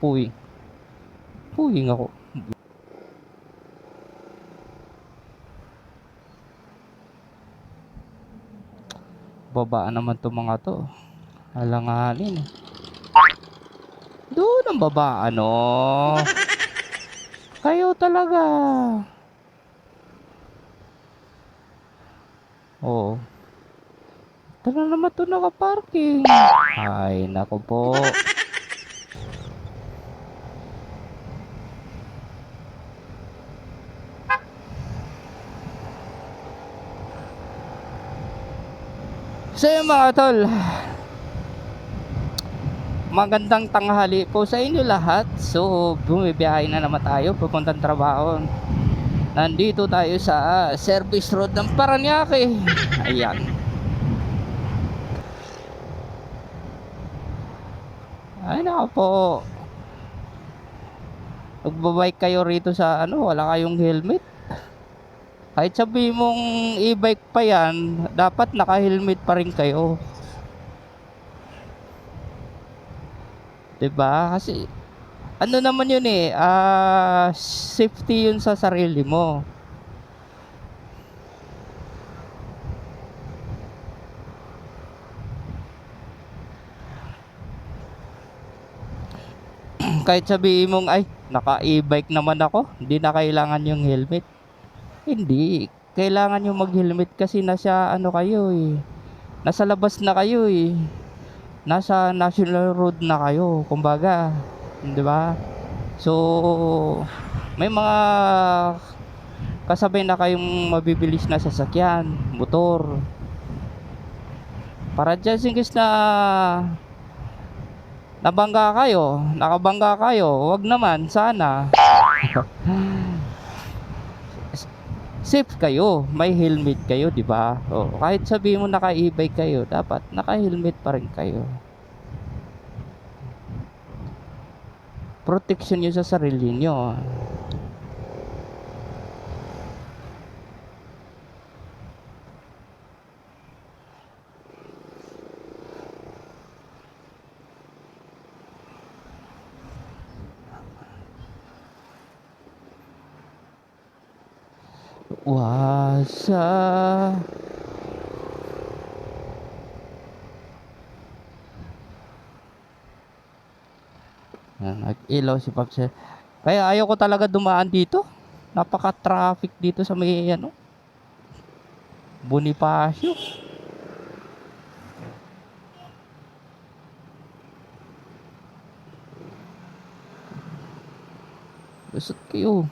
Puwing. Puwing ako. Babaan naman to mga to. Alanganin. eh. Doon ang baba, ano? Kayo talaga. Oo. Tara naman to naka-parking. Ay, nako po. So yun mga tol, magandang tanghali po sa inyo lahat. So bumibiyahe na naman tayo papuntang trabaho. Nandito tayo sa service road ng Paranaque. Ayan. Ay nako po. Magbabike kayo rito sa ano, wala kayong helmet. Kahit sabi mong e-bike pa yan, dapat naka-helmet pa rin kayo. 'Di ba? Kasi ano naman yun eh, ah safety yun sa sarili mo. Kahit sabihin mong ay, naka e-bike naman ako, hindi na kailangan yung helmet. Hindi. Kailangan nyo mag-helmet kasi nasa ano kayo eh. Nasa labas na kayo eh. Nasa national road na kayo. Kumbaga. Di ba? So, may mga kasabay na kayong mabibilis na sasakyan, motor. Para in case na nabangga kayo, nakabangga kayo, wag naman, sana. safe kayo, may helmet kayo, di ba? O, kahit sabihin mo naka e-bike kayo, dapat naka-helmet pa rin kayo. Protection nyo sa sarili nyo. Wasa. Nag-ilaw si Pops. Kaya ayaw ko talaga dumaan dito. Napaka-traffic dito sa may ano. Bonifacio. Lusot kayo.